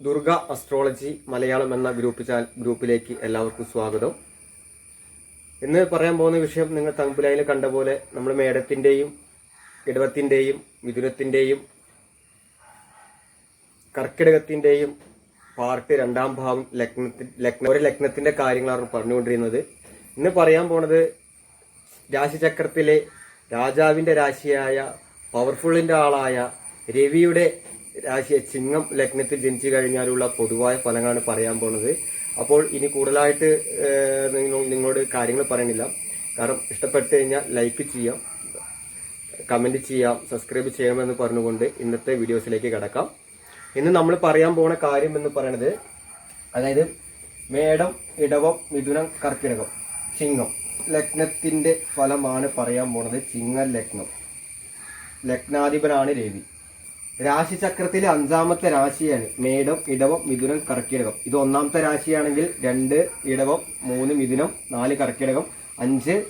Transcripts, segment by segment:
Durga astrology Malayalam എന്ന group ചാൻ ഗ്രൂപ്പിലേക്ക് എല്ലാവർക്കും സ്വാഗതം. ഇന്ന് പറയാൻ പോകുന്ന വിഷയം നിങ്ങൾ തമ്പുലയിൽ കണ്ട പോലെ നമ്മൾ മേടത്തിന്റെയും ഇടവത്തിന്റെയും മിഥുനത്തിന്റെയും കർക്കിടകത്തിന്റെയും പാർട്ട് രണ്ടാം ഭാവം ലഗ്നത്തിൽ ലഗ്ന ഒരു ലഗ്നത്തിന്റെ കാര്യങ്ങളാണ് പറഞ്ഞുകൊണ്ടിരുന്നത്. ഇന്ന് പറയാൻ പോണത് രാശിചക്രത്തിലെ രാജാവിന്റെ രാശിയായ പവർഫുള്ളിന്റെ ആളായ രവിയുടെ രാശിയെ ചിങ്ങം ലഗ്നത്തിൽ ജനിച്ചു കഴിഞ്ഞാലുള്ള പൊതുവായ ഫലങ്ങളാണ് പറയാൻ പോണത്. അപ്പോൾ ഇനി കൂടുതലായിട്ട് നിങ്ങളോട് കാര്യങ്ങൾ പറയണില്ല. കാരണം ഇഷ്ടപ്പെട്ട് കഴിഞ്ഞാൽ ലൈക്ക് ചെയ്യാം കമന്റ് ചെയ്യാം സബ്സ്ക്രൈബ് ചെയ്യണമെന്ന് പറഞ്ഞുകൊണ്ട് ഇന്നത്തെ വീഡിയോസിലേക്ക് കിടക്കാം. ഇന്ന് നമ്മൾ പറയാൻ പോണ കാര്യം എന്ന് പറയണത് അതായത് മേടം ഇടവം മിഥുനം കർക്കിടകം ചിങ്ങം. ലഗ്നത്തിന്റെ ഫലമാണ് പറയാൻ പോണത് ചിങ്ങ ലഗ്നം. ലഗ്നാധിപനാണ് രവി. രാശിചക്രത്തിലെ അഞ്ചാമത്തെ രാശിയാണ്. മേടം ഇടവം മിഥുനം കർക്കിടകം. ഇത് ഒന്നാമത്തെ രാശിയാണെങ്കിൽ രണ്ട് ഇടവം മൂന്ന് മിഥുനം നാല് കർക്കിടകം അഞ്ച്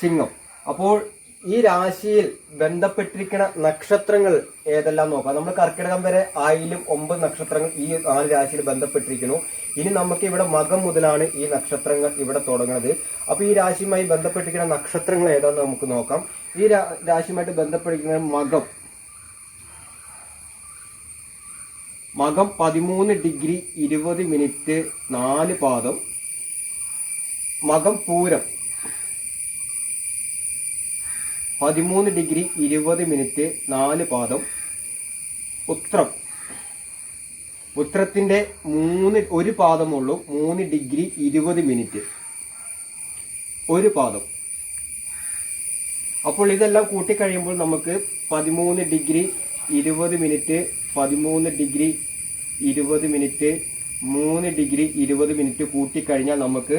സിംഹം. അപ്പോൾ ഈ രാശിയിൽ ബന്ധപ്പെട്ടിരിക്കുന്ന നക്ഷത്രങ്ങൾ ഏതെല്ലാം നോക്കാം. നമ്മൾ കർക്കിടകം വരെ ആയിലും ഒമ്പത് നക്ഷത്രങ്ങൾ ഈ നാല് രാശിയിൽ ബന്ധപ്പെട്ടിരിക്കുന്നു. ഇനി നമുക്ക് ഇവിടെ മകം മുതലാണ് ഈ നക്ഷത്രങ്ങൾ ഇവിടെ തുടങ്ങുന്നത്. അപ്പോൾ ഈ രാശിയുമായി ബന്ധപ്പെട്ടിരിക്കുന്ന നക്ഷത്രങ്ങൾ ഏതാണെന്ന് നമുക്ക് നോക്കാം. ഈ രാശിയുമായിട്ട് ബന്ധപ്പെട്ടിരിക്കുന്ന മകം മകം പതിമൂന്ന് ഡിഗ്രി ഇരുപത് മിനിറ്റ് നാല് പാദം. മകം പൂരം പതിമൂന്ന് ഡിഗ്രി ഇരുപത് മിനിറ്റ് നാല് പാദം. ഉത്രം ഉത്രത്തിന്റെ മൂന്ന് ഒരു പാദമുള്ളൂ മൂന്ന് ഡിഗ്രി ഇരുപത് മിനിറ്റ്. ഒരു പാദം. അപ്പോൾ ഇതെല്ലാം കൂട്ടിക്കഴിയുമ്പോൾ നമുക്ക് പതിമൂന്ന് ഡിഗ്രി ഇരുപത് മിനിറ്റ് പതിമൂന്ന് ഡിഗ്രി ഇരുപത് മിനിറ്റ് മൂന്ന് ഡിഗ്രി ഇരുപത് മിനിറ്റ് കൂട്ടിക്കഴിഞ്ഞാൽ നമുക്ക്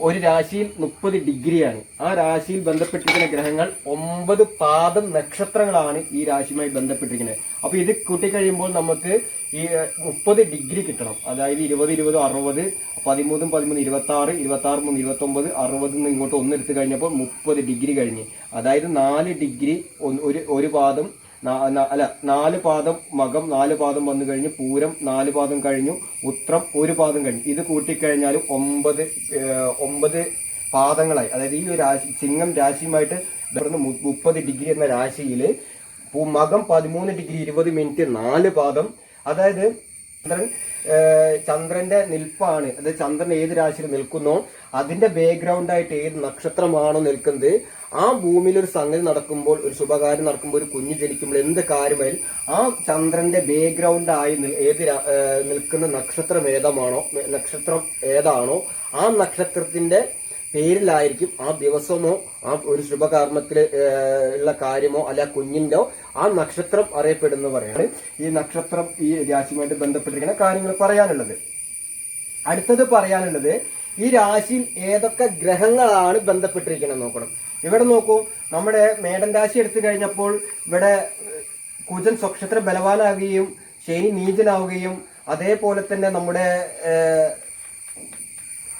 ഒരു രാശിയിൽ മുപ്പത് ഡിഗ്രിയാണ്. ആ രാശിയിൽ ബന്ധപ്പെട്ടിരിക്കുന്ന ഗ്രഹങ്ങൾ ഒമ്പത് പാദം നക്ഷത്രങ്ങളാണ് ഈ രാശിയുമായി ബന്ധപ്പെട്ടിരിക്കുന്നത്. അപ്പൊ ഇത് കൂട്ടിക്കഴിയുമ്പോൾ നമുക്ക് ഈ മുപ്പത് ഡിഗ്രി കിട്ടണം. അതായത് ഇരുപത് ഇരുപത് അറുപത് പതിമൂന്നും പതിമൂന്ന് ഇരുപത്തി ആറ് ഇരുപത്തി ആറ് മൂന്ന് ഇരുപത്തി ഒമ്പത് അറുപതിൽ നിന്ന് ഇങ്ങോട്ട് ഒന്ന് എടുത്തു കഴിഞ്ഞപ്പോൾ മുപ്പത് ഡിഗ്രി കഴിഞ്ഞ്. അതായത് നാല് ഡിഗ്രി ഒരു ഒരു പാദം അല്ല നാല് പാദം മകം നാല് പാദം വന്നു കഴിഞ്ഞു പൂരം നാല് പാദം കഴിഞ്ഞു ഉത്രം ഒരു പാദം കഴിഞ്ഞു. ഇത് കൂട്ടിക്കഴിഞ്ഞാൽ ഒമ്പത് ഒമ്പത് പാദങ്ങളായി. അതായത് ഈ രാശി ചിങ്ങം രാശിയുമായിട്ട് മു- മുപ്പത് ഡിഗ്രി എന്ന രാശിയിൽ മകം പതിമൂന്ന് ഡിഗ്രി ഇരുപത് മിനിറ്റ് നാല് പാദം. അതായത് ചന്ദ്രൻ ചന്ദ്രന്റെ നിൽപ്പാണ്. അതായത് ചന്ദ്രൻ ഏത് രാശിയിൽ നിൽക്കുന്നോ അതിന്റെ ബാക്ക്ഗ്രൗണ്ട് ആയിട്ട് ഏത് നക്ഷത്രമാണോ നിൽക്കുന്നത് ആ ഭൂമിയിൽ ഒരു സംഗതി നടക്കുമ്പോൾ ഒരു ശുഭകാര്യം നടക്കുമ്പോൾ ഒരു കുഞ്ഞ് ജനിക്കുമ്പോൾ എന്ത് കാര്യമായാലും ആ ചന്ദ്രന്റെ ബാക്ക്ഗ്രൗണ്ട് ആയി ഏത് നിൽക്കുന്ന നക്ഷത്രം ഏതാണോ നക്ഷത്രം ഏതാണോ ആ നക്ഷത്രത്തിന്റെ പേരിലായിരിക്കും ആ ദിവസമോ ആ ഒരു ശുഭകർമ്മത്തിൽ ഉള്ള കാര്യമോ അല്ല കുഞ്ഞിന്റെയോ ആ നക്ഷത്രം അറിയപ്പെടുന്ന പറയാണ് ഈ നക്ഷത്രം ഈ രാശിയുമായിട്ട് ബന്ധപ്പെട്ടിരിക്കുന്ന കാര്യങ്ങൾ പറയാനുള്ളത്. അടുത്തത് പറയാനുള്ളത് ഈ രാശിയിൽ ഏതൊക്കെ ഗ്രഹങ്ങളാണ് ബന്ധപ്പെട്ടിരിക്കുന്നത് നോക്കണം. ഇവിടെ നോക്കൂ നമ്മുടെ മേടൻ രാശി എടുത്തു കഴിഞ്ഞപ്പോൾ ഇവിടെ കുജൻ സ്വക്ഷത്ര ബലവാനാകുകയും ശനി നീചനാവുകയും അതേപോലെ തന്നെ നമ്മുടെ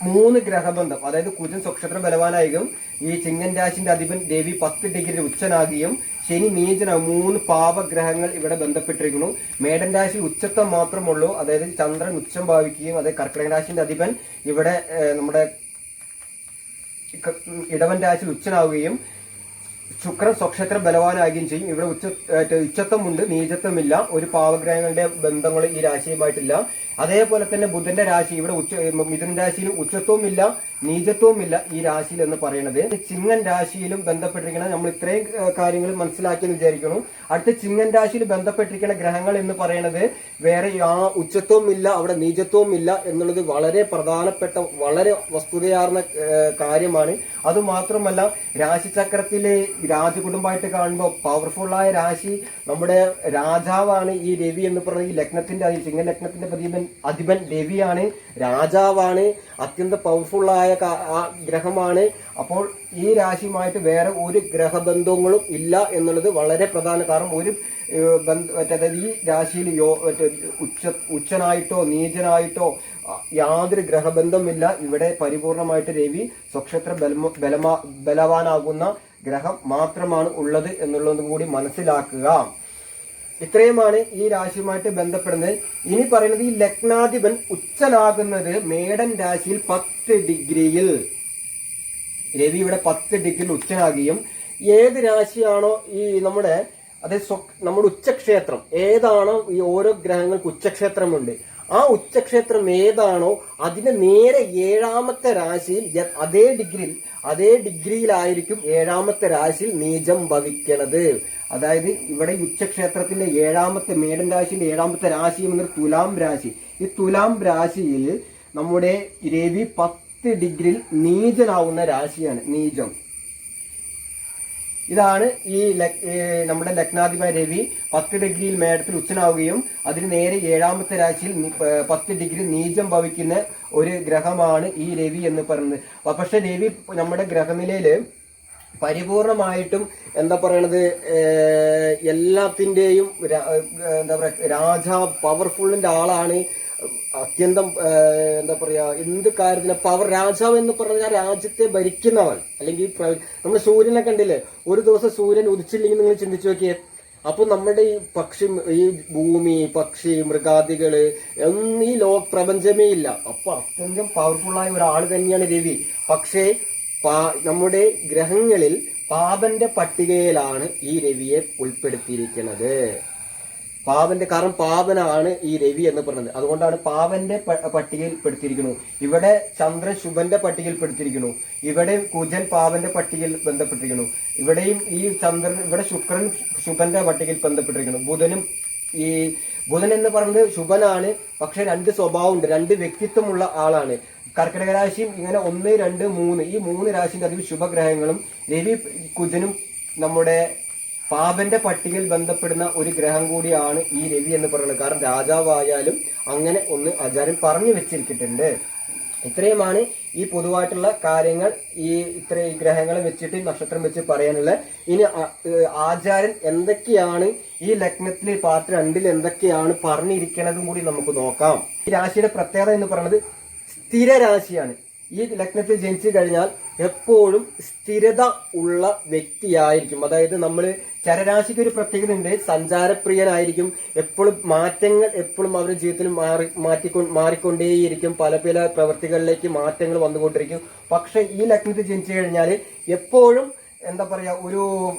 മൂന്ന് ഗ്രഹബന്ധം അതായത് കുജൻ സ്വക്ഷത്ര ബലവാനായും ഈ ചിങ്ങൻ രാശിന്റെ അധിപൻ ദേവി പത്ത് ഡിഗ്രി ഉച്ചനാകുകയും ശനി നീചന മൂന്ന് പാപഗ്രഹങ്ങൾ ഇവിടെ ബന്ധപ്പെട്ടിരിക്കുന്നു. മേടൻ രാശി ഉച്ചത്വം മാത്രമുള്ളൂ. അതായത് ചന്ദ്രൻ ഉച്ചം ഭാവിക്കുകയും അതായത് കർക്കിടക രാശിന്റെ അധിപൻ ഇവിടെ നമ്മുടെ ഇടവൻ രാശി ഉച്ചനാവുകയും ശുക്രൻ സ്വക്ഷേത്ര ബലവാനാകുകയും ചെയ്യും. ഇവിടെ ഉച്ച ഉച്ചത്വമുണ്ട് നീചത്വമില്ല. ഒരു പാവഗ്രഹങ്ങളുടെ ബന്ധങ്ങൾ ഈ രാശിയുമായിട്ടില്ല. അതേപോലെ തന്നെ ബുധന്റെ രാശി ഇവിടെ ഉച്ച മിഥുൻ രാശിയിൽ ഉച്ചത്വവും ഇല്ല നീചത്വവും ഇല്ല ഈ രാശിയിൽ എന്ന് പറയുന്നത് ചിങ്ങൻ രാശിയിലും ബന്ധപ്പെട്ടിരിക്കുന്ന നമ്മൾ ഇത്രയും കാര്യങ്ങൾ മനസ്സിലാക്കിയെന്ന് വിചാരിക്കുന്നു. അടുത്ത ചിങ്ങൻ രാശിയിൽ ബന്ധപ്പെട്ടിരിക്കുന്ന ഗ്രഹങ്ങൾ എന്ന് പറയുന്നത് വേറെ ഉച്ചത്വവും ഇല്ല അവിടെ നീചത്വവും ഇല്ല എന്നുള്ളത് വളരെ പ്രധാനപ്പെട്ട വളരെ വസ്തുതയാർന്ന കാര്യമാണ്. അത് മാത്രമല്ല രാശിചക്രത്തിലെ രാജകുടുംബമായിട്ട് കാണുമ്പോൾ പവർഫുള്ളായ രാശി നമ്മുടെ രാജാവാണ് ഈ രവി എന്ന് പറയുന്ന ഈ ലഗ്നത്തിന്റെ ചിങ്ങൻ ചിങ്ങ ലഗ്നത്തിന്റെ പ്രതിപൻ അധിപൻ രവിയാണ് രാജാവാണ് അത്യന്തം പവർഫുള്ളായ ഗ്രഹമാണ്. അപ്പോൾ ഈ രാശിയുമായിട്ട് വേറെ ഒരു ഗ്രഹബന്ധങ്ങളും ഇല്ല എന്നുള്ളത് വളരെ പ്രധാന കാരണം. ഒരു മറ്റേ ഈ രാശിയിൽ യോ ഉച്ച ഉച്ചനായിട്ടോ നീചനായിട്ടോ യാതൊരു ഗ്രഹബന്ധമില്ല. ഇവിടെ പരിപൂർണമായിട്ട് രവി സ്വക്ഷേത്ര ബലമ ബലമാ ബലവാനാകുന്ന ഗ്രഹം മാത്രമാണ് ഉള്ളത് എന്നുള്ളതും കൂടി മനസ്സിലാക്കുക. ഇത്രയുമാണ് ഈ രാശിയുമായിട്ട് ബന്ധപ്പെടുന്നത്. ഇനി പറയുന്നത് ഈ ലഗ്നാധിപൻ ഉച്ചനാകുന്നത് മേടൻ രാശിയിൽ പത്ത് ഡിഗ്രിയിൽ. രവി ഇവിടെ പത്ത് ഡിഗ്രിയിൽ ഉച്ചനാകുകയും ഏത് രാശിയാണോ ഈ നമ്മുടെ അതായത് നമ്മുടെ ഉച്ചക്ഷേത്രം ഏതാണോ ഈ ഓരോ ഗ്രഹങ്ങൾക്ക് ഉച്ചക്ഷേത്രമുണ്ട്. ആ ഉച്ചക്ഷേത്രം ഏതാണോ അതിന് നേരെ ഏഴാമത്തെ രാശിയിൽ അതേ ഡിഗ്രിയിൽ അതേ ഡിഗ്രിയിലായിരിക്കും ഏഴാമത്തെ രാശിയിൽ നീചം ഭവിക്കണത്. അതായത് ഇവിടെ ഉച്ചക്ഷേത്രത്തിന്റെ ഏഴാമത്തെ മേടൻ രാശിന്റെ ഏഴാമത്തെ രാശി എന്നൊരു തുലാം രാശി. ഈ തുലാം രാശിയിൽ നമ്മുടെ രവി പത്ത് ഡിഗ്രിയിൽ നീചനാവുന്ന രാശിയാണ്. നീചം. ഇതാണ് ഈ നമ്മുടെ ലഗ്നാധിപ രവി പത്ത് ഡിഗ്രിയിൽ മേടത്തിൽ ഉച്ചനാവുകയും അതിന് നേരെ ഏഴാമത്തെ രാശിയിൽ പത്ത് ഡിഗ്രി നീചം ഭവിക്കുന്ന ഒരു ഗ്രഹമാണ് ഈ രവി എന്ന് പറയുന്നത്. പക്ഷെ രവി നമ്മുടെ ഗ്രഹനിലയിൽ പരിപൂർണമായിട്ടും എന്താ പറയണത് എല്ലാത്തിന്റെയും എന്താ പറയാ രാജ പവർഫുള്ളിന്റെ ആളാണ്. അത്യന്തം എന്താ പറയാ എന്ത് കാര്യത്തിന് പവർ രാജാവ് എന്ന് പറഞ്ഞാൽ രാജ്യത്തെ ഭരിക്കുന്നവൻ. അല്ലെങ്കിൽ നമ്മൾ സൂര്യനെ കണ്ടില്ലേ? ഒരു ദിവസം സൂര്യൻ ഉദിച്ചില്ലെങ്കിൽ നിങ്ങൾ ചിന്തിച്ചു നോക്കിയേ. അപ്പൊ നമ്മുടെ ഈ പക്ഷി ഈ ഭൂമി പക്ഷി മൃഗാദികൾ ഒന്നും ഈ ലോ പ്രപഞ്ചമേ ഇല്ല. അപ്പൊ അത്യന്തം പവർഫുള്ളായ ഒരാൾ തന്നെയാണ് രവി. പക്ഷേ നമ്മുടെ ഗ്രഹങ്ങളിൽ പാപന്റെ പട്ടികയിലാണ് ഈ രവിയെ ഉൾപ്പെടുത്തിയിരിക്കുന്നത്. പാവന്റെ കാരണം പാവനാണ് ഈ രവി എന്ന് പറയുന്നത് അതുകൊണ്ടാണ് പാവന്റെ പട്ടികയിൽ പെടുത്തിയിരിക്കുന്നു. ഇവിടെ ചന്ദ്രൻ ശുഭന്റെ പട്ടികയിൽ പെടുത്തിയിരിക്കുന്നു. ഇവിടെ കുജൻ പാവന്റെ പട്ടികയിൽ ബന്ധപ്പെട്ടിരിക്കുന്നു. ഇവിടെയും ഈ ചന്ദ്രൻ ഇവിടെ ശുക്രൻ ശുഭന്റെ പട്ടികയിൽ ബന്ധപ്പെട്ടിരിക്കുന്നു. ബുധനും ഈ ബുധൻ എന്ന് പറയുന്നത് ശുഭനാണ് പക്ഷെ രണ്ട് സ്വഭാവമുണ്ട്. രണ്ട് വ്യക്തിത്വമുള്ള ആളാണ്. കർക്കിടക രാശിയും ഇങ്ങനെ ഒന്ന് രണ്ട് മൂന്ന്. ഈ മൂന്ന് രാശിന്റെ അധികം ശുഭഗ്രഹങ്ങളും രവി കുജനും നമ്മുടെ പാപന്റെ പട്ടികയിൽ ബന്ധപ്പെടുന്ന ഒരു ഗ്രഹം കൂടിയാണ് ഈ രവി എന്ന് പറയുന്നത്. കാരണം രാജാവായാലും അങ്ങനെ ഒന്ന് ആചാര്യൻ പറഞ്ഞു വെച്ചിരിക്കുന്നുണ്ട്. ഇത്രയുമാണ് ഈ പൊതുവായിട്ടുള്ള കാര്യങ്ങൾ. ഈ ഇത്ര ഈ ഗ്രഹങ്ങളെ വെച്ചിട്ട് നക്ഷത്രം വെച്ച് പറയാനുള്ള ഇനി ആചാരൻ എന്തൊക്കെയാണ് ഈ ലഗ്നത്തിൽ പാർട്ട് രണ്ടിൽ എന്തൊക്കെയാണ് പറഞ്ഞിരിക്കണതും കൂടി നമുക്ക് നോക്കാം. ഈ രാശിയുടെ പ്രത്യേകത എന്ന് പറയുന്നത് സ്ഥിര രാശിയാണ് ഈ ലഗ്നത്തിൽ ജനിച്ചു കഴിഞ്ഞാൽ എപ്പോഴും സ്ഥിരത ഉള്ള വ്യക്തിയായിരിക്കും. അതായത് നമ്മൾ ചരരാശിക്ക് ഒരു പ്രത്യേകത ഉണ്ട് സഞ്ചാരപ്രിയനായിരിക്കും. എപ്പോഴും മാറ്റങ്ങൾ എപ്പോഴും അവരുടെ ജീവിതത്തിൽ മാറി മാറ്റിക്കൊ മാറിക്കൊണ്ടേയിരിക്കും. പല പല പ്രവൃത്തികളിലേക്ക് മാറ്റങ്ങൾ വന്നുകൊണ്ടിരിക്കും. പക്ഷെ ഈ ലഗ്നത്തിൽ ജനിച്ചു കഴിഞ്ഞാൽ എപ്പോഴും എന്താ പറയുക ഒരു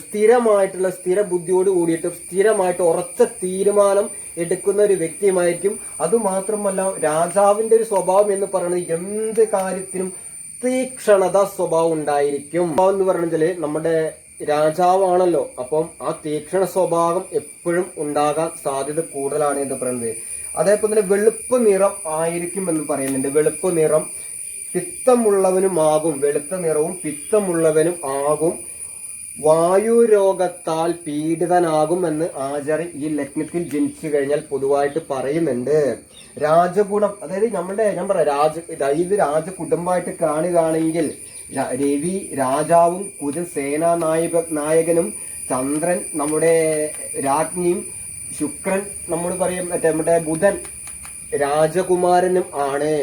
സ്ഥിരമായിട്ടുള്ള സ്ഥിര ബുദ്ധിയോട് കൂടിയിട്ട് സ്ഥിരമായിട്ട് ഉറച്ച തീരുമാനം എടുക്കുന്ന ഒരു വ്യക്തിയുമായിരിക്കും. അതുമാത്രമല്ല രാജാവിന്റെ ഒരു സ്വഭാവം എന്ന് പറയുന്നത് എന്ത് കാര്യത്തിനും തീക്ഷണത സ്വഭാവം ഉണ്ടായിരിക്കും. സ്വഭാവം എന്ന് പറഞ്ഞാൽ നമ്മുടെ രാജാവാണല്ലോ. അപ്പം ആ തീക്ഷണ സ്വഭാവം എപ്പോഴും ഉണ്ടാകാൻ സാധ്യത കൂടുതലാണ് എന്ന് പറയുന്നത്. അതേപോലെ തന്നെ വെളുപ്പ് നിറം ആയിരിക്കും എന്ന് പറയുന്നുണ്ട്. വെളുപ്പ് നിറം പിത്തമുള്ളവനുമാകും. വെളുത്ത നിറവും പിത്തമുള്ളവനും ആകും. വായുരോഗത്താൽ പീഡിതനാകുമെന്ന് ആചാര്യൻ ഈ ലഗ്നത്തിൽ ജനിച്ചു കഴിഞ്ഞാൽ പൊതുവായിട്ട് പറയുന്നുണ്ട്. രാജഗുണം അതായത് നമ്മുടെ ഞാൻ പറയാം രാജ ഇത് രാജകുടുംബമായിട്ട് കാണുകയാണെങ്കിൽ രവി രാജാവും കുജൻ സേനാ നായക നായകനും ചന്ദ്രൻ നമ്മുടെ രാജ്ഞിയും ശുക്രൻ നമ്മൾ പറയും മറ്റേ നമ്മുടെ ബുധൻ രാജകുമാരനും ആണ്.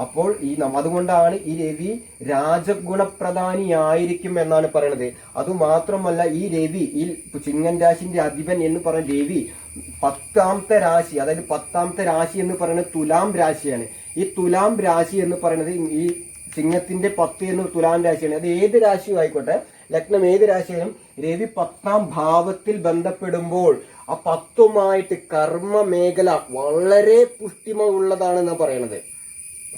അപ്പോൾ ഈ അതുകൊണ്ടാണ് ഈ രവി രാജഗുണപ്രധാനിയായിരിക്കും എന്നാണ് പറയുന്നത് അതുമാത്രമല്ല ഈ രവി ഈ ചിങ്ങൻ രാശിന്റെ അധിപൻ എന്ന് പറയുന്ന രവി പത്താമത്തെ രാശി അതായത് പത്താമത്തെ രാശി എന്ന് പറയുന്നത് തുലാം രാശിയാണ്. ഈ തുലാം രാശി എന്ന് പറയുന്നത് ഈ ചിങ്ങത്തിന്റെ പത്ത് എന്ന് തുലാം രാശിയാണ്. അത് ഏത് രാശിയും ആയിക്കോട്ടെ ലഗ്നം ഏത് രാശിയായാലും രവി പത്താം ഭാവത്തിൽ ബന്ധപ്പെടുമ്പോൾ ആ പത്തുമായിട്ട് കർമ്മ മേഖല വളരെ പുഷ്ടിമ ഉള്ളതാണെന്ന് പറയണത്.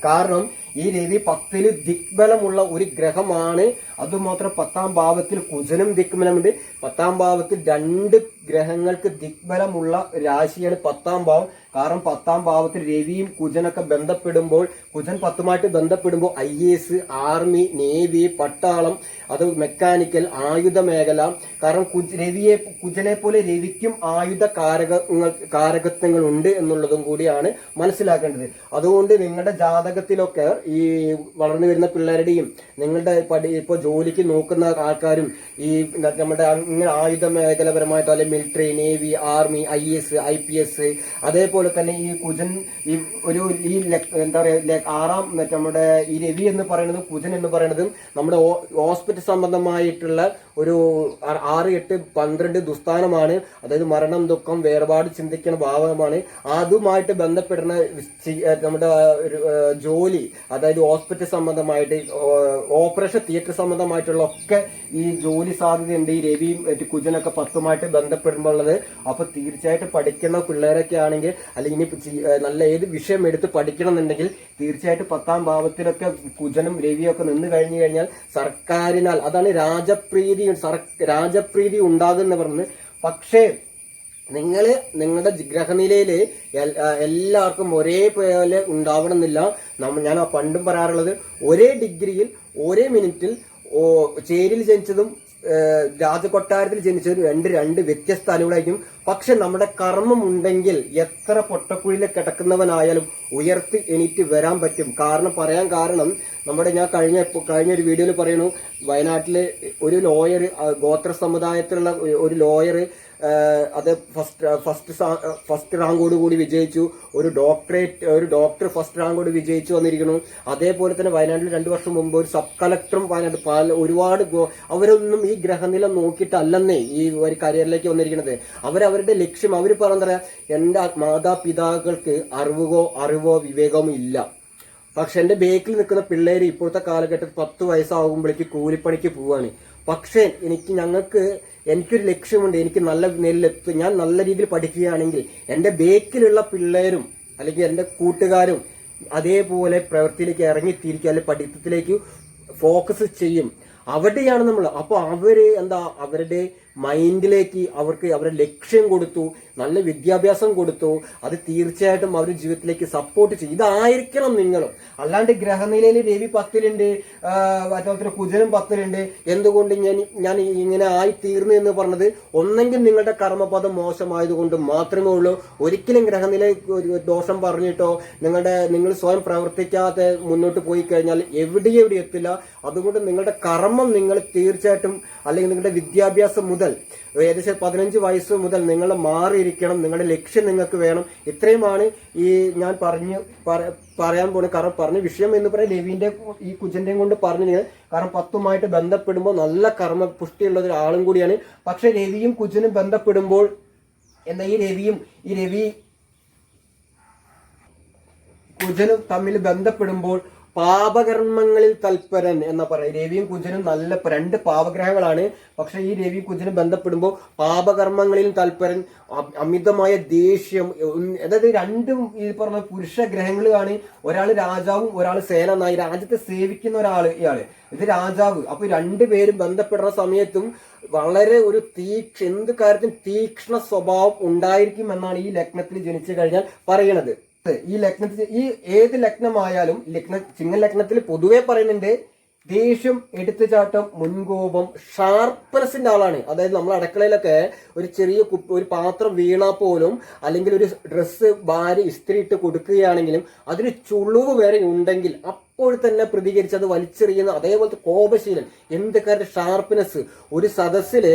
കാരണം ഈ രവി പത്തിൽ ദിഗ്ബലമുള്ള ഒരു ഗ്രഹമാണ് അതുമാത്രം പത്താം ഭാവത്തിൽ കുജനും ദിക്ബലമുണ്ട് പത്താം ഭാവത്തിൽ രണ്ട് ഗ്രഹങ്ങൾക്ക് ദിക്ബലമുള്ള രാശിയാണ് പത്താം ഭാവം. കാരണം പത്താം ഭാവത്തിൽ രവിയും കുജനൊക്കെ ബന്ധപ്പെടുമ്പോൾ കുജൻ പത്തുമായിട്ട് ബന്ധപ്പെടുമ്പോൾ ഐ എസ് ആർമി നേവി പട്ടാളം അത് മെക്കാനിക്കൽ ആയുധ മേഖല. കാരണം കുജ് രവിയെ കുജനെ പോലെ രവിക്കും ആയുധ കാരകങ്ങൾ കാരകത്വങ്ങൾ ഉണ്ട് എന്നുള്ളതും കൂടിയാണ് മനസ്സിലാക്കേണ്ടത്. അതുകൊണ്ട് നിങ്ങളുടെ ജാതകത്തിലൊക്കെ ഈ വളർന്നു വരുന്ന പിള്ളേരുടെയും നിങ്ങളുടെ പഠി ഇപ്പോൾ ജോലിക്ക് നോക്കുന്ന ആൾക്കാരും ഈ നമ്മുടെ ഇങ്ങനെ ആയുധ മേഖലപരമായിട്ടോ അല്ലെങ്കിൽ military navy army I S I P S അതേപോലെ തന്നെ ഈ കുജൻ ഈ ഒരു ഈ എന്താ പറയുക ആറാം നമ്മുടെ ഈ രവി എന്ന് പറയുന്നതും കുജൻ എന്ന് പറയുന്നതും നമ്മുടെ ഹോസ്പിറ്റൽ സംബന്ധമായിട്ടുള്ള ഒരു ആറ് എട്ട് പന്ത്രണ്ട് ദുസ്ഥാനമാണ്. അതായത് മരണം ദുഃഖം വേർപാട് ചിന്തിക്കുന്ന ഭാവമാണ്. അതുമായിട്ട് ബന്ധപ്പെടുന്ന നമ്മുടെ ജോലി അതായത് ഹോസ്പിറ്റൽ സംബന്ധമായിട്ട് ഓപ്പറേഷൻ തിയേറ്റർ സംബന്ധമായിട്ടുള്ള ഒക്കെ ഈ ജോലി സാധ്യത ഉണ്ട് ഈ രവിയും മറ്റു കുജനൊക്കെ പത്തുമായിട്ട് ബന്ധപ്പെടുമ്പോൾ ഉള്ളത് അപ്പൊ തീർച്ചയായിട്ടും പഠിക്കുന്ന പിള്ളേരൊക്കെ ആണെങ്കിൽ അല്ലെങ്കിൽ ഇനി നല്ല ഏത് വിഷയം എടുത്ത് പഠിക്കണം എന്നുണ്ടെങ്കിൽ തീർച്ചയായിട്ടും പത്താം ഭാവത്തിലൊക്കെ കുജനും രവിയും ഒക്കെ നിന്ന് കഴിഞ്ഞു കഴിഞ്ഞാൽ സർക്കാരിനാൽ അതാണ് രാജപ്രീതി രാജപ്രീതി ഉണ്ടാകുന്ന പറഞ്ഞ് പക്ഷേ നിങ്ങൾ നിങ്ങളുടെ ആ, എല്ലാവർക്കും ഒരേപോലെ ഉണ്ടാവണമെന്നില്ല. ഞാൻ പണ്ടും പറയാറുള്ളത് ഒരേ ഡിഗ്രിയിൽ ഒരേ മിനിറ്റിൽ ചേരിയിൽ ജനിച്ചതും രാജകൊട്ടാരത്തിൽ ജനിച്ചതും രണ്ട് രണ്ട് വ്യത്യസ്ത അനുകളായിരിക്കും പക്ഷെ നമ്മുടെ കർമ്മം ഉണ്ടെങ്കിൽ എത്ര പൊട്ടക്കുഴിയിൽ കിടക്കുന്നവനായാലും ഉയർത്തി എണീറ്റ് വരാൻ പറ്റും. കാരണം പറയാൻ കാരണം നമ്മുടെ ഞാൻ കഴിഞ്ഞ കഴിഞ്ഞ ഒരു വീഡിയോയിൽ പറയുന്നു വയനാട്ടിലെ ഒരു ലോയർ ഗോത്ര സമുദായത്തിലുള്ള ഒരു- ലോയർ അത് ഫസ്റ്റ് ഫസ്റ്റ് ഫസ്റ്റ് റാങ്കോട് കൂടി വിജയിച്ചു. ഒരു ഡോക്ടറേറ്റ് ഒരു ഡോക്ടർ ഫസ്റ്റ് റാങ്കോട് വിജയിച്ചു വന്നിരിക്കുന്നു. അതേപോലെ തന്നെ വയനാട്ടിൽ രണ്ടു വർഷം മുമ്പ് ഒരു സബ് കളക്ടറും വയനാട് പല ഒരുപാട് അവരൊന്നും ഈ ഗ്രഹനില നോക്കിയിട്ടല്ലെന്നേ ഈ ഒരു കരിയറിലേക്ക് വന്നിരിക്കുന്നത്. അവരവരുടെ ലക്ഷ്യം അവർ പറഞ്ഞ എന്റെ മാതാപിതാക്കൾക്ക് അറിവുകോ അറിവോ വിവേകമോ ഇല്ല. പക്ഷെ എന്റെ ബേക്കിൽ നിൽക്കുന്ന പിള്ളേർ ഇപ്പോഴത്തെ കാലഘട്ടത്തിൽ പത്ത് വയസ്സാകുമ്പോഴേക്ക് കൂലിപ്പണിക്ക് പോവാണ്. പക്ഷേ എനിക്ക് ഞങ്ങൾക്ക് എനിക്കൊരു ലക്ഷ്യമുണ്ട് എനിക്ക് നല്ല നിലയിലെത്തും ഞാൻ നല്ല രീതിയിൽ പഠിക്കുകയാണെങ്കിൽ എന്റെ ബേക്കിലുള്ള പിള്ളേരും അല്ലെങ്കിൽ എന്റെ കൂട്ടുകാരും അതേപോലെ പ്രവൃത്തിയിലേക്ക് ഇറങ്ങിത്തിരിക്കുക അല്ലെങ്കിൽ പഠിത്തത്തിലേക്ക് ഫോക്കസ് ചെയ്യും. അവിടെയാണ് നമ്മൾ അപ്പോൾ അവർ എന്താ അവരുടെ മൈൻഡിലേക്ക് അവർക്ക് അവരെ ലക്ഷ്യം കൊടുത്തു നല്ല വിദ്യാഭ്യാസം കൊടുത്തു അത് തീർച്ചയായിട്ടും അവർ ജീവിതത്തിലേക്ക് സപ്പോർട്ട് ചെയ്യും ഇതായിരിക്കണം നിങ്ങളും. അല്ലാണ്ട് ഗ്രഹനിലയിൽ രവി പത്തിലുണ്ട് അതുപോലെ കുജനും പത്തിലുണ്ട്. എന്തുകൊണ്ട് ഞാൻ ഞാൻ ഇങ്ങനെ ആയി തീർന്നു എന്ന് പറഞ്ഞത്? ഒന്നെങ്കിൽ നിങ്ങളുടെ കർമ്മപദം മോശമായതുകൊണ്ട് മാത്രമേ ഉള്ളൂ. ഒരിക്കലും ഗ്രഹനില ദോഷം പറഞ്ഞിട്ടോ നിങ്ങളുടെ നിങ്ങൾ സ്വയം പ്രവർത്തിക്കാതെ മുന്നോട്ട് പോയി കഴിഞ്ഞാൽ എവിടെയും എവിടെ എത്തില്ല. അതുകൊണ്ട് നിങ്ങളുടെ കർമ്മം നിങ്ങൾ തീർച്ചയായിട്ടും അല്ലെങ്കിൽ നിങ്ങളുടെ വിദ്യാഭ്യാസം മുതൽ ഏകദേശം പതിനഞ്ച് വയസ്സ് മുതൽ നിങ്ങൾ മാറിയിരിക്കണം നിങ്ങളുടെ ലക്ഷ്യം നിങ്ങൾക്ക് വേണം. ഇത്രയുമാണ് ഈ ഞാൻ പറഞ്ഞു പറയാൻ പോണ കാരണം പറഞ്ഞ വിഷയം എന്ന് പറയാൻ രവിന്റെ ഈ കുജന്റെയും കൊണ്ട് പറഞ്ഞു കാരണം പത്തുമായിട്ട് ബന്ധപ്പെടുമ്പോൾ നല്ല കർമ്മ പുഷ്ടിയുള്ള ഒരാളും കൂടിയാണ്. പക്ഷെ രവിയും കുജനും ബന്ധപ്പെടുമ്പോൾ എന്താ ഈ രവിയും ഈ രവി കുജനും തമ്മിൽ ബന്ധപ്പെടുമ്പോൾ പാപകർമ്മങ്ങളിൽ തൽപരൻ എന്ന പറയും. രവിയും കുജനും നല്ല രണ്ട് പാപഗ്രഹങ്ങളാണ്. പക്ഷെ ഈ രവിയും കുജനും ബന്ധപ്പെടുമ്പോൾ പാപകർമ്മങ്ങളിൽ തൽപരൻ അമിതമായ ദേഷ്യം അതായത് രണ്ടും ഈ പറഞ്ഞ പുരുഷ ഗ്രഹങ്ങളാണ്. ഒരാൾ രാജാവും ഒരാൾ സേനനായി. രാജ്യത്തെ സേവിക്കുന്ന ഒരാൾ ഇയാൾ. ഇത് രാജാവ്. അപ്പൊ രണ്ടുപേരും ബന്ധപ്പെടുന്ന സമയത്തും വളരെ ഒരു തീക്ഷ എന്ത് കാര്യത്തിനും തീക്ഷ്ണ സ്വഭാവം ഉണ്ടായിരിക്കും എന്നാണ് ഈ ലഗ്നത്തിൽ ജനിച്ചു കഴിഞ്ഞാൽ പറയണത്. ഈ ലഗ്നത്തിൽ ഈ ഏത് ലഗ്നമായാലും ലഗ്ന ചിങ്ങ ലഗ്നത്തിൽ പൊതുവെ പറയുന്നുണ്ട് ദേഷ്യം എടുത്തുചാട്ടം മുൻകോപം ഷാർപ്പനസിന്റെ ആളാണ്. അതായത് നമ്മൾ അടുക്കളയിലൊക്കെ ഒരു ചെറിയ ഒരു പാത്രം വീണാൽ പോലും അല്ലെങ്കിൽ ഒരു ഡ്രസ്സ് ഭാര്യ ഇസ്ത്രി ഇട്ട് കൊടുക്കുകയാണെങ്കിലും അതിന് ചുളിവ് വരെ ഉണ്ടെങ്കിൽ അപ്പോൾ തന്നെ പ്രതികരിച്ച് അത് വലിച്ചെറിയുന്ന അതേപോലത്തെ കോപശീലൻ എന്ത് കാര്യം ഷാർപ്പ്നെസ് ഒരു സദസ്സിൽ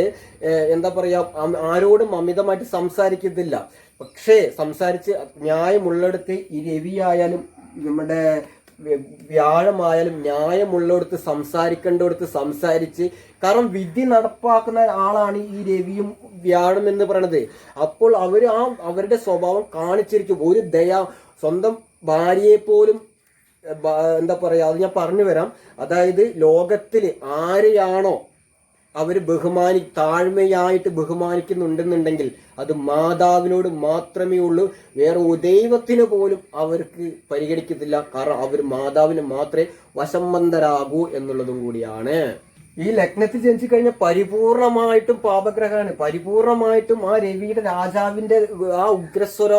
എന്താ പറയാ ആരോടും അമിതമായിട്ട് സംസാരിക്കത്തില്ല. പക്ഷേ സംസാരിച്ച് ന്യായമുള്ളിടത്ത് ഈ രവിയായാലും നമ്മുടെ വ്യാഴമായാലും ന്യായമുള്ളിടത്ത് സംസാരിക്കേണ്ടിടത്ത് സംസാരിച്ച് കാരണം വിധി നടപ്പാക്കുന്ന ആളാണ് ഈ രവിയും വ്യാഴം എന്ന് പറയണത്. അപ്പോൾ അവർ ആ അവരുടെ സ്വഭാവം കാണിച്ചിരിക്കും. ഒരു ദയ സ്വന്തം ഭാര്യയെ പോലും എന്താ പറയാ അത് ഞാൻ പറഞ്ഞു വരാം അതായത് ലോകത്തിൽ ആരെയാണോ അവർ ബഹുമാനി താഴ്മയായിട്ട് ബഹുമാനിക്കുന്നുണ്ടെന്നുണ്ടെങ്കിൽ അത് മാതാവിനോട് മാത്രമേ ഉള്ളൂ. വേറെ ദൈവത്തിന് പോലും അവർക്ക് പരിഗണിക്കത്തില്ല. കാരണം അവർ മാതാവിന് മാത്രമേ വശംബന്ധരാകൂ എന്നുള്ളതും കൂടിയാണ്. ഈ ലഗ്നത്തിൽ ജനിച്ചു കഴിഞ്ഞാൽ പരിപൂർണമായിട്ടും പാപഗ്രഹമാണ്. പരിപൂർണമായിട്ടും ആ രവിയുടെ രാജാവിന്റെ ആ ഉഗ്രസ്വര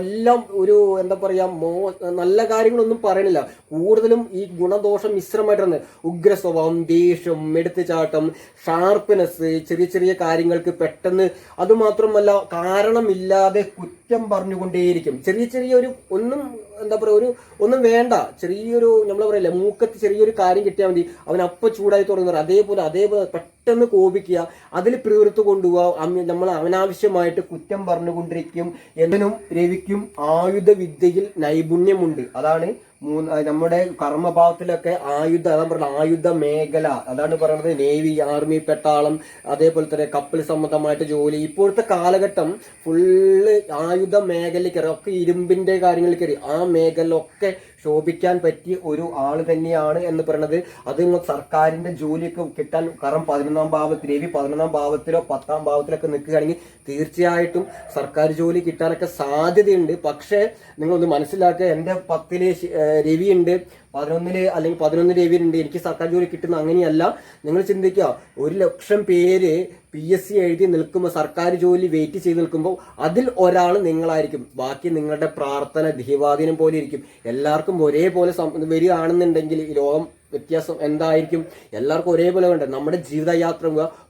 എല്ലാം ഒരു എന്താ പറയാ മോ നല്ല കാര്യങ്ങളൊന്നും പറയണില്ല. കൂടുതലും ഈ ഗുണദോഷം മിശ്രമായിട്ടാണ്. ഉഗ്ര സ്വഭാവം ദേഷ്യം എടുത്തുചാട്ടം ഷാർപ്പ്നെസ് ചെറിയ ചെറിയ കാര്യങ്ങൾക്ക് പെട്ടെന്ന് അതുമാത്രമല്ല കാരണമില്ലാതെ കുറ്റം പറഞ്ഞുകൊണ്ടേയിരിക്കും. ചെറിയ ചെറിയ ഒരു ഒന്നും എന്താ പറയുക ഒരു ഒന്നും വേണ്ട. ചെറിയൊരു നമ്മൾ പറയില്ല മൂക്കത്ത് ചെറിയൊരു കാര്യം കിട്ടിയാൽ മതി. അവൻ അപ്പം ചൂടായി തുടങ്ങുന്ന അതേപോലെ അതേപോലെ പെട്ടെന്ന് കോപിക്കുക അതിൽ പ്രവൃത്തി കൊണ്ടുപോവുക. നമ്മൾ അവനാവശ്യമായിട്ട് കുറ്റം പറഞ്ഞുകൊണ്ടിരിക്കും. എന്തിനും രവിക്കും ആയുധ നൈപുണ്യമുണ്ട്. അതാണ് മൂന്ന് നമ്മുടെ കർമ്മഭാവത്തിലൊക്കെ ആയുധ അതാണ് പറയുന്നത് ആയുധ മേഖല. അതാണ് പറയുന്നത് നേവി ആർമി പെട്ടാളം അതേപോലെ തന്നെ കപ്പൽ സംബന്ധമായിട്ട് ജോലി. ഇപ്പോഴത്തെ കാലഘട്ടം ഫുള്ള് ആയുധ മേഖലയ്ക്ക് ഒക്കെ ഇരുമ്പിന്റെ കാര്യങ്ങളിൽ കയറി ആ മേഖലയൊക്കെ ശോഭിക്കാൻ പറ്റിയ ഒരു ആൾ തന്നെയാണ് എന്ന് പറയുന്നത് അത് സർക്കാരിന്റെ ജോലിയൊക്കെ കിട്ടാൻ കാരണം പതിനൊന്നാം ഭാവത്തിൽ രവി പതിനൊന്നാം ഭാവത്തിലോ പത്താം ഭാവത്തിലൊക്കെ നിൽക്കുകയാണെങ്കിൽ തീർച്ചയായിട്ടും സർക്കാർ ജോലി കിട്ടാനൊക്കെ സാധ്യതയുണ്ട്. പക്ഷേ നിങ്ങളൊന്ന് മനസ്സിലാക്കുക എന്റെ പത്തിലെ രവിയുണ്ട് രവി ഉണ്ട് പതിനൊന്നിൽ അല്ലെങ്കിൽ പതിനൊന്ന് രവി ഉണ്ട് എനിക്ക് സർക്കാർ ജോലി കിട്ടുന്ന അങ്ങനെയല്ല. നിങ്ങൾ ചിന്തിക്കുക ഒരു ലക്ഷം പേര് പി എസ് സി എഴുതി നിൽക്കുമ്പോൾ സർക്കാർ ജോലി വെയിറ്റ് ചെയ്ത് നിൽക്കുമ്പോൾ അതിൽ ഒരാൾ നിങ്ങളായിരിക്കും. ബാക്കി നിങ്ങളുടെ പ്രാർത്ഥന ദീപാധീനം പോലെ ഇരിക്കും. എല്ലാവർക്കും ഒരേപോലെ വരികയാണെന്നുണ്ടെങ്കിൽ ഈ ലോകം വ്യത്യാസം എന്തായിരിക്കും? എല്ലാവർക്കും ഒരേപോലെ വേണ്ട? നമ്മുടെ ജീവിതയാത്ര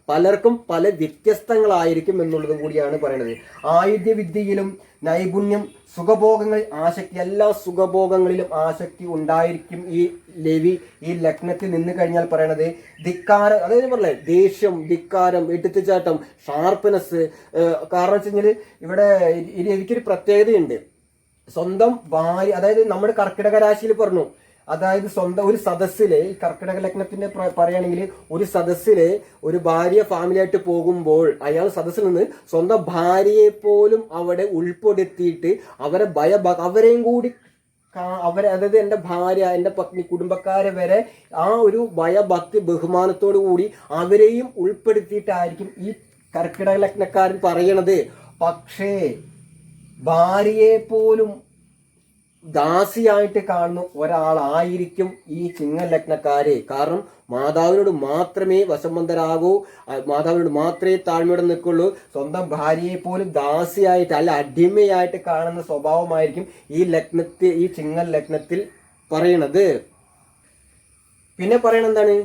പലർക്കും പല വ്യത്യസ്തങ്ങളായിരിക്കും എന്നുള്ളതും കൂടിയാണ് പറയുന്നത് ആയുധ വിദ്യയിലും നൈപുണ്യം സുഖഭോഗങ്ങൾ ആസക്തി എല്ലാ സുഖഭോഗങ്ങളിലും ആസക്തി ഉണ്ടായിരിക്കും ഈ ലവി ഈ ലഗ്നത്തിൽ നിന്ന് കഴിഞ്ഞാൽ പറയണത്. ധിക്കാരം അതായത് പറഞ്ഞേ ദേഷ്യം ധിക്കാരം എടുത്തുചാട്ടം ഷാർപ്പ്നെസ് കാരണം വെച്ച് കഴിഞ്ഞാൽ ഇവിടെ ഈ രവിക്കൊരു പ്രത്യേകതയുണ്ട്. സ്വന്തം ഭാര്യ അതായത് നമ്മുടെ കർക്കിടക രാശിയിൽ പറഞ്ഞു അതായത് സ്വന്തം ഒരു സദസ്സിൽ കർക്കിടക ലഗ്നത്തിന്റെ പറയുകയാണെങ്കിൽ ഒരു സദസ്സിൽ ഒരു ഭാര്യ ഫാമിലി ആയിട്ട് പോകുമ്പോൾ അയാൾ സദസ്സിൽ നിന്ന് സ്വന്തം ഭാര്യയെ പോലും അവിടെ ഉൾപ്പെടുത്തിയിട്ട് അവരെ ഭയ അവരെയും കൂടി അവരെ അതായത് എന്റെ ഭാര്യ എന്റെ പത്നി കുടുംബക്കാരെ വരെ ആ ഒരു ഭയഭക്തി ബഹുമാനത്തോടു കൂടി അവരെയും ഉൾപ്പെടുത്തിയിട്ടായിരിക്കും ഈ കർക്കിടക ലഗ്നക്കാരൻ പറയണത്. പക്ഷേ ഭാര്യയെ പോലും ദാസിയായിട്ട് കാണുന്ന ഒരാളായിരിക്കും ഈ ചിങ്ങ ലഗ്നക്കാരെ കാരണം മാതാവിനോട് മാത്രമേ വശംബന്ധരാകൂ മാതാവിനോട് മാത്രമേ താഴ്മയോടെ നിൽക്കുള്ളൂ. സ്വന്തം ഭാര്യയെ പോലും ദാസിയായിട്ട് അല്ല അടിമയായിട്ട് കാണുന്ന സ്വഭാവമായിരിക്കും ഈ ലഗ്നത്തിൽ ഈ ചിങ്ങൽ ലഗ്നത്തിൽ പറയണത്. പിന്നെ പറയണത് എന്താണ്?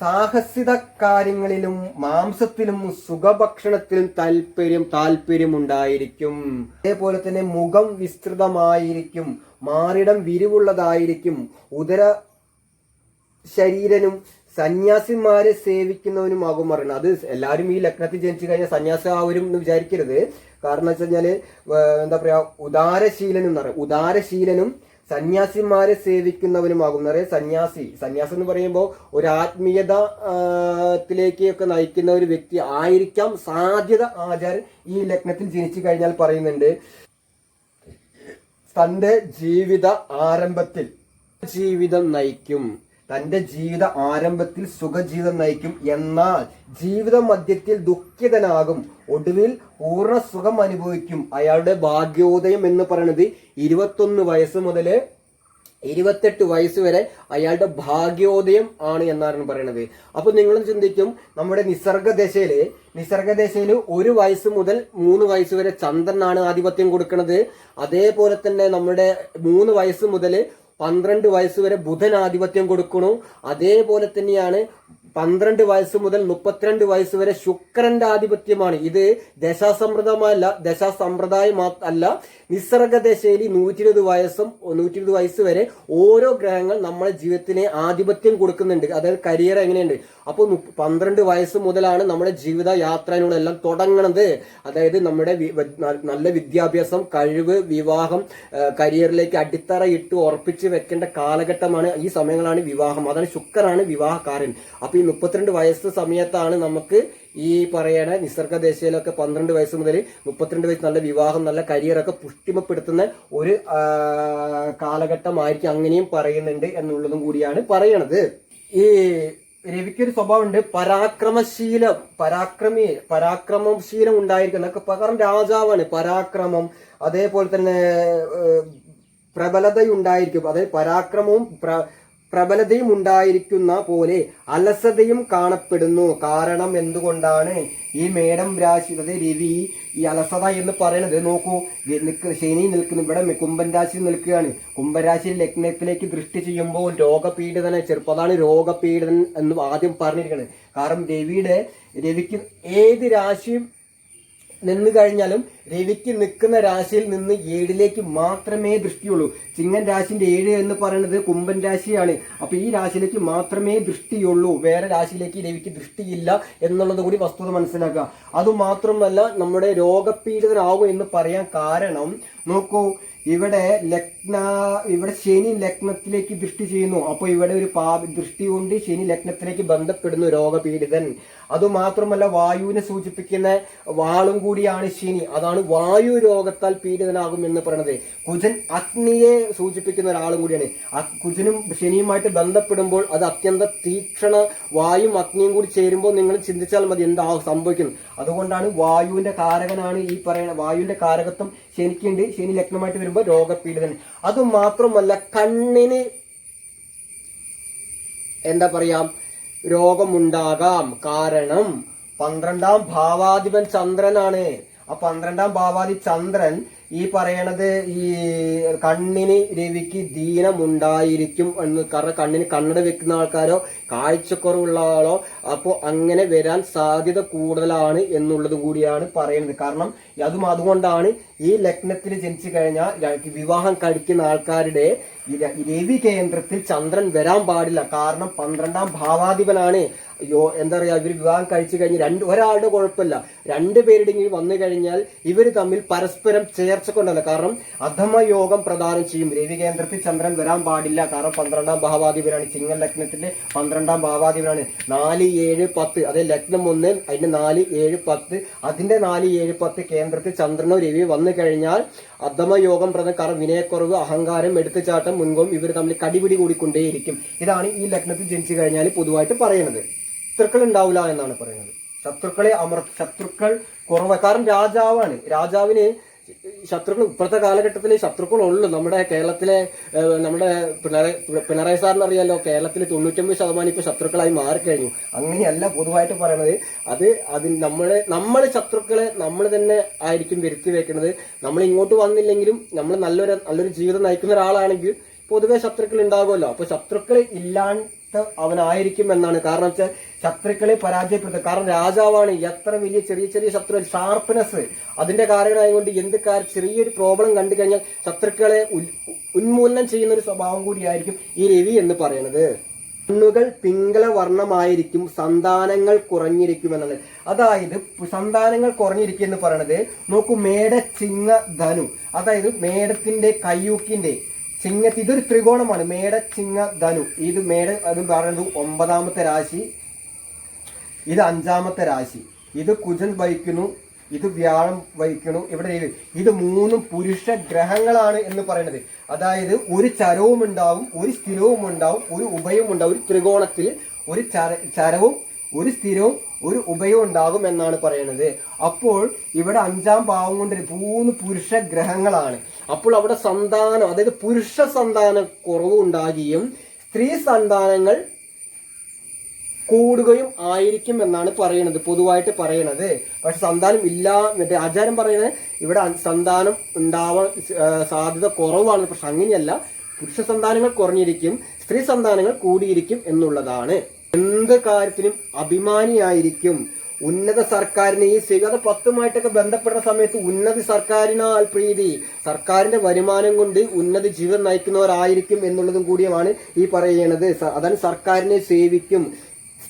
സാഹസിക കാര്യങ്ങളിലും മാംസത്തിലും സുഖഭക്ഷണത്തിലും താല്പര്യം താല്പര്യം ഉണ്ടായിരിക്കും അതേപോലെ തന്നെ മുഖം വിസ്തൃതമായിരിക്കും. മാറിടം വിരിവുള്ളതായിരിക്കും. ഉദര ശരീരനും സന്യാസിമാരെ സേവിക്കുന്നവനുമാകും പറയുന്നത് അത് എല്ലാവരും ഈ ലഗ്നത്തിൽ ജനിച്ചു കഴിഞ്ഞാൽ സന്യാസി ആവരും എന്ന് വിചാരിക്കരുത്. കാരണം വെച്ച് കഴിഞ്ഞാൽ എന്താ പറയാ ഉദാരശീലനും എന്ന് പറയാം. ഉദാരശീലനും സന്യാസിമാരെ സേവിക്കുന്നവനുമാകും എന്ന് പറയാം. സന്യാസി സന്യാസം എന്ന് പറയുമ്പോൾ ഒരു ആത്മീയതത്തിലേക്കൊക്കെ നയിക്കുന്ന ഒരു വ്യക്തി ആയിരിക്കാം. സാധ്യത ആചാരൻ ഈ ലഗ്നത്തിൽ ജനിച്ചു കഴിഞ്ഞാൽ പറയുന്നുണ്ട്. തന്റെ ജീവിത ആരംഭത്തിൽ. ജീവിതം നയിക്കും. തന്റെ ജീവിത ആരംഭത്തിൽ സുഖജീവിതം നയിക്കും. എന്നാൽ ജീവിത മധ്യത്തിൽ ദുഃഖിതനാകും. ഒടുവിൽ പൂർണ സുഖം അനുഭവിക്കും. അയാളുടെ ഭാഗ്യോദയം എന്ന് പറയുന്നത് ഇരുപത്തൊന്ന് വയസ്സ് മുതൽ ഇരുപത്തെട്ട് വയസ്സ് വരെ അയാളുടെ ഭാഗ്യോദയം ആണ് എന്നാണ് പറയുന്നത്. അപ്പൊ നിങ്ങളും ചിന്തിക്കും നമ്മുടെ നിസർഗദശയിൽ നിസർഗദശയിൽ ഒരു വയസ്സ് മുതൽ മൂന്ന് വയസ്സ് വരെ ചന്ദ്രനാണ് ആധിപത്യം കൊടുക്കുന്നത്. അതേപോലെ തന്നെ നമ്മുടെ മൂന്ന് വയസ്സ് മുതൽ പന്ത്രണ്ട് വയസ്സ് വരെ ബുധൻ ആധിപത്യം കൊടുക്കണു അതേപോലെ തന്നെയാണ് പന്ത്രണ്ട് വയസ്സ് മുതൽ മുപ്പത്തിരണ്ട് വയസ്സ് വരെ ശുക്രന്റെ ആധിപത്യമാണ്. ഇത് ദശാസമ്പ്രദമല്ല ദശാസമ്പ്രദായം അല്ല അല്ല. നിസർഗദശയിൽ നൂറ്റി ഇരുപത് വയസ്സും നൂറ്റി ഇരുപത് വയസ്സ് വരെ ഓരോ ഗ്രഹങ്ങൾ നമ്മുടെ ജീവിതത്തിന് ആധിപത്യം കൊടുക്കുന്നുണ്ട്. അതായത് കരിയർ എങ്ങനെയുണ്ട്? അപ്പോൾ പന്ത്രണ്ട് വയസ്സ് മുതലാണ് നമ്മുടെ ജീവിത യാത്രയിലൂടെല്ലാം തുടങ്ങണത്. അതായത് നമ്മുടെ നല്ല വിദ്യാഭ്യാസം കഴിവ് വിവാഹം കരിയറിലേക്ക് അടിത്തറ ഇട്ട് ഉറപ്പിച്ച് വെക്കേണ്ട കാലഘട്ടമാണ് ഈ സമയങ്ങളാണ് വിവാഹം. അതാണ് ശുക്രാണ് വിവാഹക്കാരൻ. അപ്പൊ ഈ മുപ്പത്തിരണ്ട് വയസ്സ് സമയത്താണ് നമുക്ക് ഈ പറയണ നിസർഗദേശയിലൊക്കെ പന്ത്രണ്ട് വയസ്സ് മുതൽ മുപ്പത്തിരണ്ട് വയസ്സ് നല്ല വിവാഹം നല്ല കരിയറൊക്കെ പുഷ്ടിമപ്പെടുത്തുന്ന ഒരു കാലഘട്ടമായിരിക്കും അങ്ങനെയും പറയുന്നുണ്ട് എന്നുള്ളതും കൂടിയാണ് പറയണത്. ഈ രവിക്കൊരു സ്വഭാവമുണ്ട് പരാക്രമശീലം പരാക്രമി പരാക്രമശീലം ഉണ്ടായിരിക്കും എന്നൊക്കെ പകരം രാജാവാണ് പരാക്രമം. അതേപോലെ തന്നെ പ്രബലതയുണ്ടായിരിക്കും. അതായത് പരാക്രമവും പ്ര പ്രബലതയും ഉണ്ടായിരിക്കുന്ന പോലെ അലസതയും കാണപ്പെടുന്നു. കാരണം എന്തുകൊണ്ടാണ് ഈ മേടം രാശി രവി ഈ അലസത എന്ന് പറയുന്നത്? നോക്കൂ ശനി നിൽക്കുന്നു ഇവിടെ കുംഭൻ രാശി നിൽക്കുകയാണ്. കുംഭരാശി ലഗ്നത്തിലേക്ക് ദൃഷ്ടി ചെയ്യുമ്പോൾ രോഗപീഡിതനെ ചെറുപ്പം അതാണ് രോഗപീഡിതൻ എന്ന് ആദ്യം പറഞ്ഞിരിക്കുന്നത് കാരണം രവിയുടെ രവിക്ക് ഏത് രാശിയും നിന്ന് കഴിഞ്ഞാലും രവിക്ക് നിൽക്കുന്ന രാശിയിൽ നിന്ന് ഏഴിലേക്ക് മാത്രമേ ദൃഷ്ടിയുള്ളൂ. ചിങ്ങൻ രാശിന്റെ ഏഴ് എന്ന് പറയുന്നത് കുംഭൻ രാശിയാണ്. അപ്പൊ ഈ രാശിയിലേക്ക് മാത്രമേ ദൃഷ്ടിയുള്ളൂ. വേറെ രാശിയിലേക്ക് രവിക്ക് ദൃഷ്ടിയില്ല എന്നുള്ളത് കൂടി വസ്തുത മനസ്സിലാക്കുക. അതുമാത്രമല്ല നമ്മുടെ രോഗപീഡിതരാകും എന്ന് പറയാൻ കാരണം നോക്കൂ ഇവിടെ ലഗ്ന ഇവിടെ ശനി ലഗ്നത്തിലേക്ക് ദൃഷ്ടി ചെയ്യുന്നു. അപ്പോൾ ഇവിടെ ഒരു പാ ദൃഷ്ടി കൊണ്ട് ശനി ലഗ്നത്തിലേക്ക് ബന്ധപ്പെടുന്നു രോഗപീഡിതൻ. അതുമാത്രമല്ല വായുവിനെ സൂചിപ്പിക്കുന്ന വാളും കൂടിയാണ് ശനി. അതാണ് വായു രോഗത്താൽ പീഡിതനാകും എന്ന് പറയുന്നത് കുജൻ അഗ്നിയെ സൂചിപ്പിക്കുന്ന ഒരാളും കൂടിയാണ്. കുജനും ശനിയുമായിട്ട് ബന്ധപ്പെടുമ്പോൾ അത് അത്യന്ത തീക്ഷണ വായും അഗ്നിയും കൂടി ചേരുമ്പോൾ നിങ്ങൾ ചിന്തിച്ചാൽ മതി എന്താ സംഭവിക്കുന്നത്. അതുകൊണ്ടാണ് വായുവിന്റെ കാരകനാണ് ഈ പറയുന്ന വായുവിന്റെ കാരകത്വം ശനിക്കുണ്ട്. ശനി ലഗ്നമായിട്ട് വരുമ്പോൾ രോഗപീഡിതൻ. അതുമാത്രമല്ല കണ്ണിന് എന്താ പറയാ രോഗമുണ്ടാകാം. കാരണം പന്ത്രണ്ടാം ഭാവാധിപൻ ചന്ദ്രനാണ്. ആ പന്ത്രണ്ടാം ഭാവാധി ചന്ദ്രൻ ഈ പറയണത് ഈ കണ്ണിന് രവിക്ക് ദീനമുണ്ടായിരിക്കും എന്ന്. കാരണം കണ്ണിന് കണ്ണട വെക്കുന്ന ആൾക്കാരോ കാഴ്ചക്കുറവുള്ള ആളോ അപ്പോൾ അങ്ങനെ വരാൻ സാധ്യത കൂടുതലാണ് എന്നുള്ളത് കൂടിയാണ് പറയുന്നത്. കാരണം അതും അതുകൊണ്ടാണ് ഈ ലഗ്നത്തിൽ ജനിച്ചു കഴിഞ്ഞാൽ വിവാഹം കഴിക്കുന്ന ആൾക്കാരുടെ രവി കേന്ദ്രത്തിൽ ചന്ദ്രൻ വരാൻ പാടില്ല. കാരണം പന്ത്രണ്ടാം ഭാവാധിപനാണ്. യോ എന്താ പറയാ ഇവർ വിവാഹം കഴിച്ചു കഴിഞ്ഞ് രണ്ട് ഒരാളുടെ കുഴപ്പമില്ല. രണ്ടുപേരുടെ ഇങ്ങനെ വന്നു കഴിഞ്ഞാൽ ഇവർ തമ്മിൽ പരസ്പരം ചേർച്ച കൊണ്ടല്ല കാരണം അധമ യോഗം പ്രദാനം ചെയ്യും. രവി കേന്ദ്രത്തിൽ ചന്ദ്രൻ വരാൻ പാടില്ല. കാരണം പന്ത്രണ്ടാം ഭാവാധിപനാണ്. ചിങ്ങൻ ലഗ്നത്തിന്റെ പന്ത്രണ്ടാം ഭാവാധിപനാണ്. നാല് ഏഴ് പത്ത് അതായത് ലഗ്നം ഒന്ന് അതിന്റെ നാല് ഏഴ് പത്ത്. അതിന്റെ നാല് ഏഴ് പത്ത് കേന്ദ്രത്തിൽ ചന്ദ്രനോ രവി വന്നു കഴിഞ്ഞാൽ അധമ യോഗം പ്രദം കാരണം വിനയക്കുറവ് അഹങ്കാരം എടുത്തുചാട്ടം മുൻകോം ഇവർ തമ്മിൽ കടിപിടി കൂടിക്കൊണ്ടേയിരിക്കും. ഇതാണ് ഈ ലഗ്നത്തിൽ ജനിച്ചു കഴിഞ്ഞാൽ പൊതുവായിട്ട് പറയുന്നത്. ശത്രുക്കൾ ഉണ്ടാവില്ല എന്നാണ് പറയുന്നത്. ശത്രുക്കളെ അമർ ശത്രുക്കൾ കുറവ്. കാരണം രാജാവാണ്. രാജാവിന് ശത്രുക്കൾ ഇപ്പോഴത്തെ കാലഘട്ടത്തിൽ ശത്രുക്കളുള്ളൂ. നമ്മുടെ കേരളത്തിലെ നമ്മുടെ പിണറായി പിണറായി സാറിന് അറിയാലോ കേരളത്തിൽ തൊണ്ണൂറ്റൊമ്പത് ശതമാനം ഇപ്പൊ ശത്രുക്കളായി മാറിക്കഴിഞ്ഞു. അങ്ങനെയല്ല പൊതുവായിട്ട് പറയണത്. അത് അതിൽ നമ്മളെ നമ്മൾ ശത്രുക്കളെ നമ്മൾ തന്നെ ആയിരിക്കും വരുത്തി വെക്കുന്നത് നമ്മൾ ഇങ്ങോട്ട് വന്നില്ലെങ്കിലും നമ്മൾ നല്ലൊരു നല്ലൊരു ജീവിതം നയിക്കുന്ന ഒരാളാണെങ്കിൽ പൊതുവെ ശത്രുക്കൾ ഉണ്ടാകുമല്ലോ. അപ്പൊ ശത്രുക്കൾ ഇല്ലാണ്ട് അവനായിരിക്കും എന്നാണ് കാരണം വെച്ചാൽ ശത്രുക്കളെ പരാജയപ്പെടുത്തുക. കാരണം രാജാവാണ് എത്ര വലിയ ചെറിയ ചെറിയ ശത്രു ഷാർപ്പ്നെസ് അതിന്റെ കാരണമായതുകൊണ്ട് എന്ത് കാര്യം ചെറിയൊരു പ്രോബ്ലം കണ്ടു കഴിഞ്ഞാൽ ശത്രുക്കളെ ഉന്മൂലനം ചെയ്യുന്ന ഒരു സ്വഭാവം കൂടിയായിരിക്കും ഈ രവി എന്ന് പറയുന്നത് കണ്ണുകൾ പിങ്കള വർണമായിരിക്കും സന്താനങ്ങൾ കുറഞ്ഞിരിക്കും എന്നത് അതായത് സന്താനങ്ങൾ കുറഞ്ഞിരിക്കും എന്ന് പറയുന്നത് നോക്കൂ മേട ചിങ്ങ ധനു. അതായത് മേടത്തിന്റെ കയ്യൂക്കിന്റെ ചിങ്ങത്ത് ഇതൊരു ത്രികോണമാണ്. മേട ചിങ്ങ ധനു. ഇത് മേട അത് പറയുന്നത് ഒമ്പതാമത്തെ രാശി. ഇത് അഞ്ചാമത്തെ രാശി. ഇത് കുജൻ വഹിക്കുന്നു. ഇത് വ്യാഴം വഹിക്കുന്നു. ഇവിടെ ഇത് മൂന്നും പുരുഷ ഗ്രഹങ്ങളാണ് എന്ന് പറയുന്നത്. അതായത് ഒരു ചരവും ഉണ്ടാവും ഒരു സ്ഥിരവും ഉണ്ടാവും ഒരു ഉഭയവും ഉണ്ടാവും ഒരു ത്രികോണത്തിൽ ഒരു ചര ചരവും ഒരു സ്ഥിരവും ഒരു ഉഭയം ഉണ്ടാകും എന്നാണ് പറയുന്നത് അപ്പോൾ ഇവിടെ അഞ്ചാം ഭാവം കൊണ്ട് മൂന്ന് പുരുഷ ഗ്രഹങ്ങളാണ്. അപ്പോൾ അവിടെ സന്താനം അതായത് പുരുഷ സന്താന കുറവ് ഉണ്ടാകുകയും സ്ത്രീ സന്താനങ്ങൾ കൂടുകയും ആയിരിക്കും എന്നാണ് പറയുന്നത് പൊതുവായിട്ട് പറയണത്. പക്ഷെ സന്താനം ഇല്ല മറ്റേ ആചാരം പറയുന്നത് ഇവിടെ സന്താനം ഉണ്ടാവാൻ സാധ്യത കുറവാണ്. പക്ഷെ അങ്ങനെയല്ല. പുരുഷ സന്താനങ്ങൾ കുറഞ്ഞിരിക്കും സ്ത്രീ സന്താനങ്ങൾ കൂടിയിരിക്കും എന്നുള്ളതാണ്. എന്ത് കാര്യത്തിനും അഭിമാനിയായിരിക്കും. ഉന്നത സർക്കാരിനെ ഈ സ്വീകൃത പത്തുമായിട്ടൊക്കെ ബന്ധപ്പെടുന്ന സമയത്ത് ഉന്നത സർക്കാരിനാൽ പ്രീതി സർക്കാരിന്റെ വരുമാനം കൊണ്ട് ഉന്നത ജീവൻ നയിക്കുന്നവരായിരിക്കും എന്നുള്ളതും കൂടിയാണ് ഈ പറയുന്നത്. അതാണ് സർക്കാരിനെ സേവിക്കും.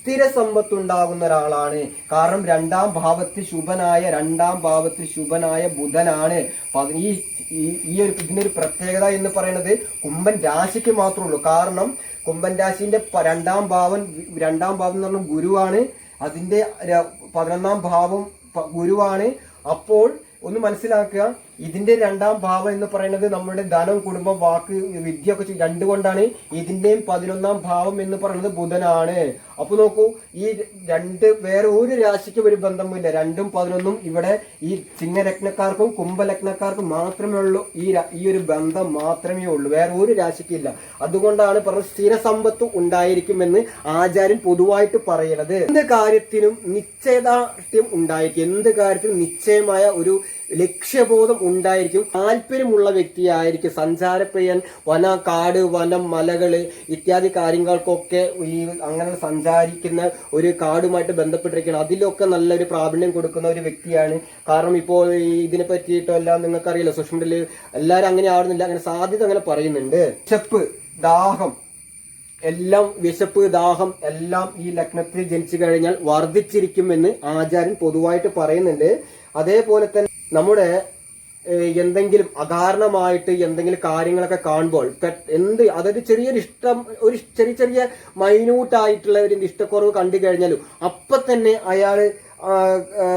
സ്ഥിര സമ്പത്ത് ഉണ്ടാകുന്ന ഒരാളാണ് കാരണം രണ്ടാം ഭാവത്തിൽ ശുഭനായ രണ്ടാം ഭാവത്തിൽ ശുഭനായ ബുധനാണ്. ഈ ഈ- ഒരു ഇതിനൊരു പ്രത്യേകത എന്ന് പറയുന്നത് കുംഭൻ രാശിക്ക് മാത്രമേ ഉള്ളൂ. കാരണം കുംഭൻ രാശിന്റെ രണ്ടാം ഭാവൻ രണ്ടാം ഭാവം എന്ന് പറഞ്ഞാൽ ഗുരുവാണ്. അതിന്റെ പതിനൊന്നാം ഭാവം ഗുരുവാണ്. അപ്പോൾ ഒന്ന് മനസ്സിലാക്കുക ഇതിന്റെ രണ്ടാം ഭാവം എന്ന് പറയുന്നത് നമ്മുടെ ധനം കുടുംബം വാക്ക് വിദ്യ ഒക്കെ രണ്ടുകൊണ്ടാണ് ഇതിന്റെയും പതിനൊന്നാം ഭാവം എന്ന് പറയുന്നത് ബുധനാണ്. അപ്പൊ നോക്കൂ ഈ രണ്ട് വേറെ ഒരു രാശിക്കും ഒരു ബന്ധമില്ല രണ്ടും പതിനൊന്നും ഇവിടെ ഈ ചിങ്ങലഗ്നക്കാർക്കും കുംഭലഗ്നക്കാർക്കും മാത്രമേ ഉള്ളൂ. ഈ ഈ ഒരു ബന്ധം മാത്രമേ ഉള്ളൂ. വേറെ ഒരു രാശിക്കില്ല അതുകൊണ്ടാണ് പറഞ്ഞത് സ്ഥിരസമ്പത്ത് ഉണ്ടായിരിക്കുമെന്ന് ആചാര്യൻ പൊതുവായിട്ട് പറയുന്നത് എന്ത് കാര്യത്തിനും നിശ്ചയദാർഢ്യം ഉണ്ടായിരിക്കും. എന്ത് കാര്യത്തിനും നിശ്ചയമായ ഒരു ലക്ഷ്യബോധം ഉണ്ടായിരിക്കും. താല്പര്യമുള്ള വ്യക്തിയായിരിക്കും. സഞ്ചാരപ്രിയൻ വന കാട് വനം മലകൾ ഇത്യാദി കാര്യങ്ങൾക്കൊക്കെ ഈ അങ്ങനെ സഞ്ചാരിക്കുന്ന ഒരു കാടുമായിട്ട് ബന്ധപ്പെട്ടിരിക്കണം അതിലൊക്കെ നല്ലൊരു പ്രാവീണ്യം കൊടുക്കുന്ന ഒരു വ്യക്തിയാണ്. കാരണം ഇപ്പോൾ ഇതിനെ പറ്റിയിട്ടെല്ലാം നിങ്ങൾക്കറിയില്ല? സോഷ്യൽ മീഡിയയിൽ എല്ലാവരും അങ്ങനെ ആവുന്നില്ല. അങ്ങനെ സാധ്യത അങ്ങനെ പറയുന്നുണ്ട്. ചെപ്പ് ദാഹം. എല്ലാം വിശപ്പ് ദാഹം എല്ലാം ഈ ലഗ്നത്തിൽ ജനിച്ചു കഴിഞ്ഞാൽ വർദ്ധിച്ചിരിക്കുമെന്ന് ആചാര്യൻ പൊതുവായിട്ട് പറയുന്നുണ്ട്. അതേപോലെ തന്നെ നമ്മുടെ എന്തെങ്കിലും അകാരണമായിട്ട് എന്തെങ്കിലും കാര്യങ്ങളൊക്കെ കാണുമ്പോൾ എന്ത് അതായത് ചെറിയൊരു ഇഷ്ടം ഒരു ചെറിയ ചെറിയ മൈന്യൂട്ടായിട്ടുള്ള ഒരു ഇഷ്ടക്കുറവ് കണ്ടു കഴിഞ്ഞാലും അപ്പൊ തന്നെ ആ,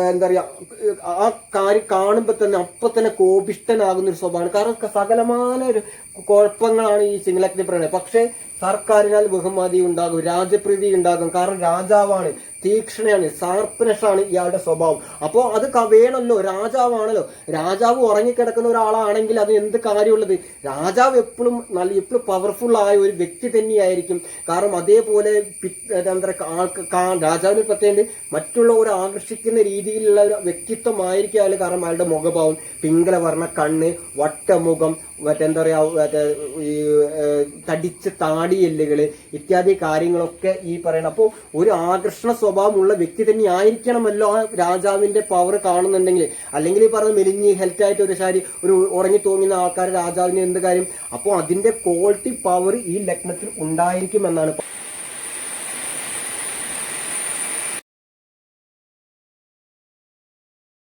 എന്താ പറയുക ആ കാര്യം കാണുമ്പോൾ തന്നെ അപ്പൊ തന്നെ കോപിഷ്ടനാകുന്ന ഒരു സ്വഭാവമാണ്. കാരണം സകലമായ ഒരു കുഴപ്പങ്ങളാണ് ഈ സിംഗലഗ്നി പറയുന്നത് പക്ഷേ സർക്കാരിനാൽ ബഹുമതി ഉണ്ടാകും രാജപ്രീതി ഉണ്ടാകും. കാരണം രാജാവാണ് തീക്ഷ്ണയാണ് സാർപ്പനഷാണ് ഇയാളുടെ സ്വഭാവം. അപ്പോൾ അത് വേണമല്ലോ രാജാവാണല്ലോ. രാജാവ് ഉറങ്ങിക്കിടക്കുന്ന ഒരാളാണെങ്കിൽ അത് എന്ത് കാര്യമുള്ളത്? രാജാവ് എപ്പോഴും നല്ല എപ്പോഴും പവർഫുൾ ആയ ഒരു വ്യക്തി തന്നെയായിരിക്കും. കാരണം അതേപോലെ ആൾക്ക് രാജാവിന് പ്രത്യേകം മറ്റുള്ളവരെ ആകർഷിക്കുന്ന രീതിയിലുള്ള ഒരു വ്യക്തിത്വമായിരിക്കും അയാൾ. കാരണം അയാളുടെ മുഖഭാവം പിങ്കല വർണ കണ്ണ് വട്ടമുഖം മറ്റെന്താ പറയാ മറ്റേ ഈ തടിച്ച താടി എല്ലുകൾ ഇത്യാദി കാര്യങ്ങളൊക്കെ ഈ പറയണം അപ്പോൾ ഒരു ആകർഷണ സ്വഭാവമുള്ള വ്യക്തി തന്നെ ആയിരിക്കണമല്ലോ ആ രാജാവിന്റെ പവർ കാണുന്നുണ്ടെങ്കിൽ അല്ലെങ്കിൽ ഈ പറഞ്ഞ മെലിഞ്ഞ് ഹെൽത്ത് ആയിട്ട് ഒരു ശാരി ഒരു ഉറങ്ങി തോന്നുന്ന ആൾക്കാർ രാജാവിന് എന്ത് കാര്യം? അപ്പോൾ അതിന്റെ ക്വാളിറ്റി പവർ ഈ ലഗ്നത്തിൽ ഉണ്ടായിരിക്കും എന്നാണ്